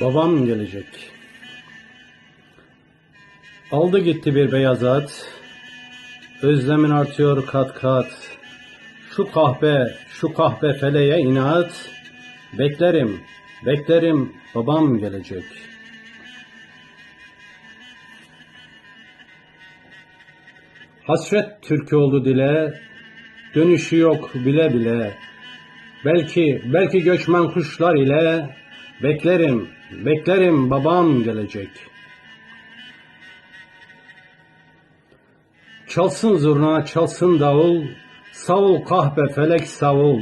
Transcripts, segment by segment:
Babam gelecek. Aldı gitti bir beyaz at. Özlemin artıyor kat kat. Şu kahpe, şu kahpe feleğe inat. Beklerim, beklerim babam gelecek. Hasret türkü oldu dile, dönüşü yok bile bile. Belki, belki göçmen kuşlar ile beklerim, beklerim babam gelecek. Çalsın zurna, çalsın davul, savul kahpe felek savul.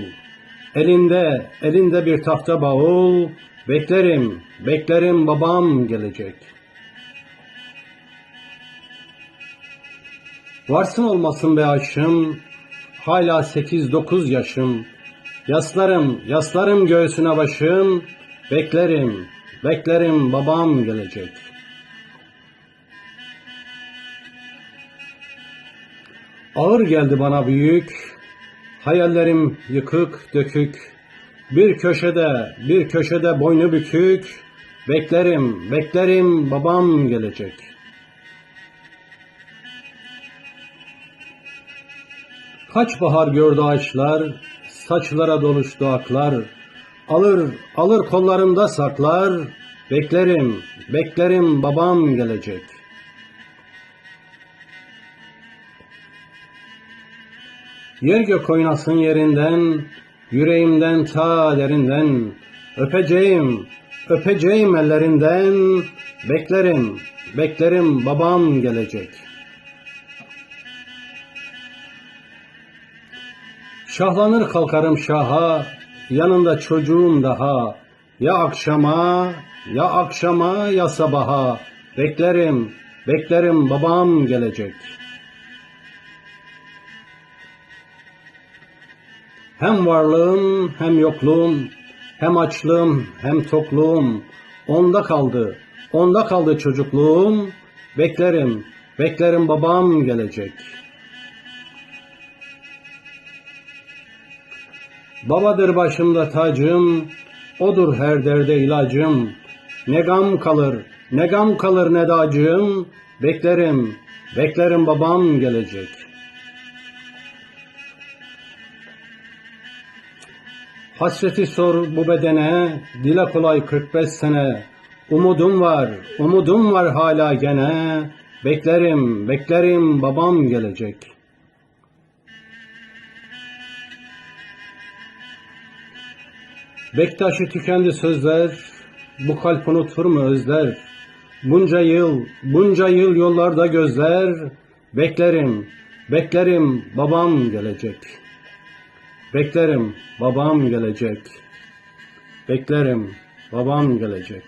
Elinde, elinde bir tahta bavul, beklerim, beklerim babam gelecek. Varsın olmasın be aşım, hala sekiz dokuz yaşım. Yaslarım, yaslarım göğsüne başım, beklerim, beklerim babam gelecek. Ağır geldi bana büyük, hayallerim yıkık dökük. Bir köşede, bir köşede boynu bükük, beklerim, beklerim babam gelecek. Kaç bahar gördü ağaçlar, saçlara doluştu aklar. Alır, alır kollarımda saklar, beklerim, beklerim babam gelecek. Yer gök oynasın yerinden, yüreğimden ta derinden, öpeceğim, öpeceğim ellerinden, beklerim, beklerim babam gelecek. Şahlanır kalkarım şaha, yanında çocuğum daha. Ya akşama, ya akşama ya sabaha. Beklerim, beklerim babam gelecek. Hem varlığım hem yokluğum, hem açlığım hem tokluğum. Onda kaldı, onda kaldı çocukluğum. Beklerim, beklerim babam gelecek. Babadır başımda tacım, odur her derde ilacım. Ne gam kalır, ne gam kalır ne de acım. Beklerim, beklerim babam gelecek. Hasreti sor bu bedene, dile kolay 45 sene. Umudum var, umudum var hala gene. Beklerim, beklerim babam gelecek. Bektaş'ı tükendi sözler, bu kalp unutur mu özler? Bunca yıl, bunca yıl yollarda gözler, beklerim, beklerim babam gelecek. Beklerim babam gelecek. Beklerim babam gelecek.